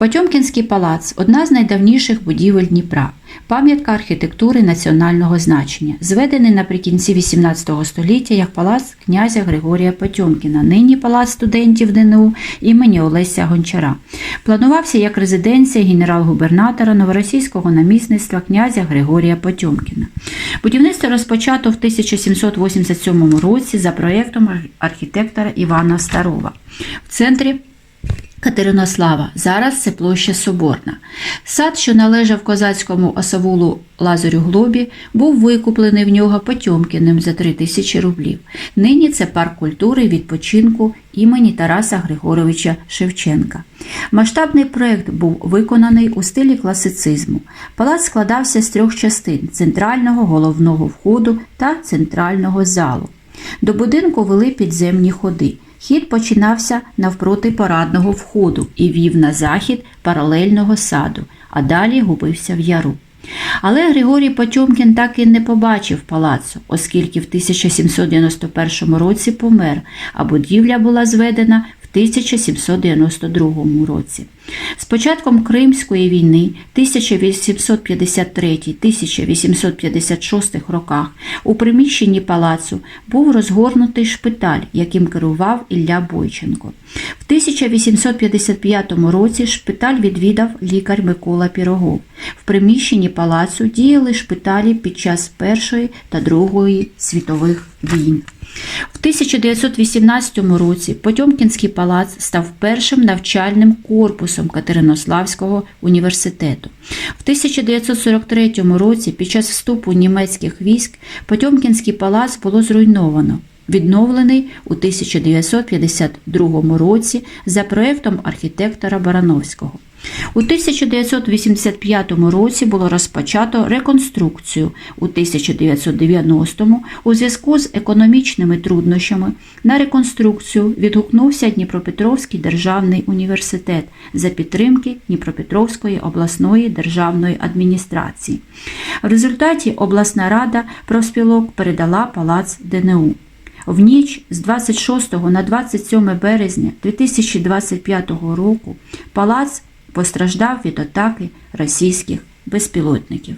Потьомкінський палац одна з найдавніших будівель Дніпра, пам'ятка архітектури національного значення, зведений наприкінці XVIII століття як палац князя Григорія Потьомкіна, нині палац студентів ДНУ імені Олеся Гончара. Планувався як резиденція генерал-губернатора новоросійського намісництва князя Григорія Потьомкіна. Будівництво розпочато в 1787 році за проєктом архітектора Івана Старова. В центрі Катеринослава. Зараз це площа Соборна. Сад, що належав козацькому осавулу Лазарю Глобі, був викуплений в нього Потьомкіним за 3 тисячі рублів. Нині це парк культури відпочинку імені Тараса Григоровича Шевченка. Масштабний проект був виконаний у стилі класицизму. Палац складався з трьох частин центрального головного входу та центрального залу. До будинку вели підземні ходи. Хід починався навпроти парадного входу і вів на захід паралельного саду, а далі губився в яру. Але Григорій Потьомкін так і не побачив палацу, оскільки в 1791 році помер, а будівля була зведена в 1792 році. З початком Кримської війни 1853-1856 роках у приміщенні палацу був розгорнутий шпиталь, яким керував Ілля Бойченко. В 1855 році шпиталь відвідав лікар Микола Пірогов. В приміщенні палацу діяли шпиталі під час Першої та Другої світових війн. В 1918 році Потьомкінський палац став першим навчальним корпусом Катеринославського університету. В 1943 році під час вступу німецьких військ Потьомкінський палац було зруйновано. Відновлений у 1952 році за проєктом архітектора Барановського. У 1985 році було розпочато реконструкцію. У 1990-му у зв'язку з економічними труднощами на реконструкцію відгукнувся Дніпропетровський державний університет за підтримки Дніпропетровської обласної державної адміністрації. В результаті обласна рада профспілок передала палац ДНУ. В ніч з 26 на 27 березня 2025 року палац постраждав від атаки російських безпілотників.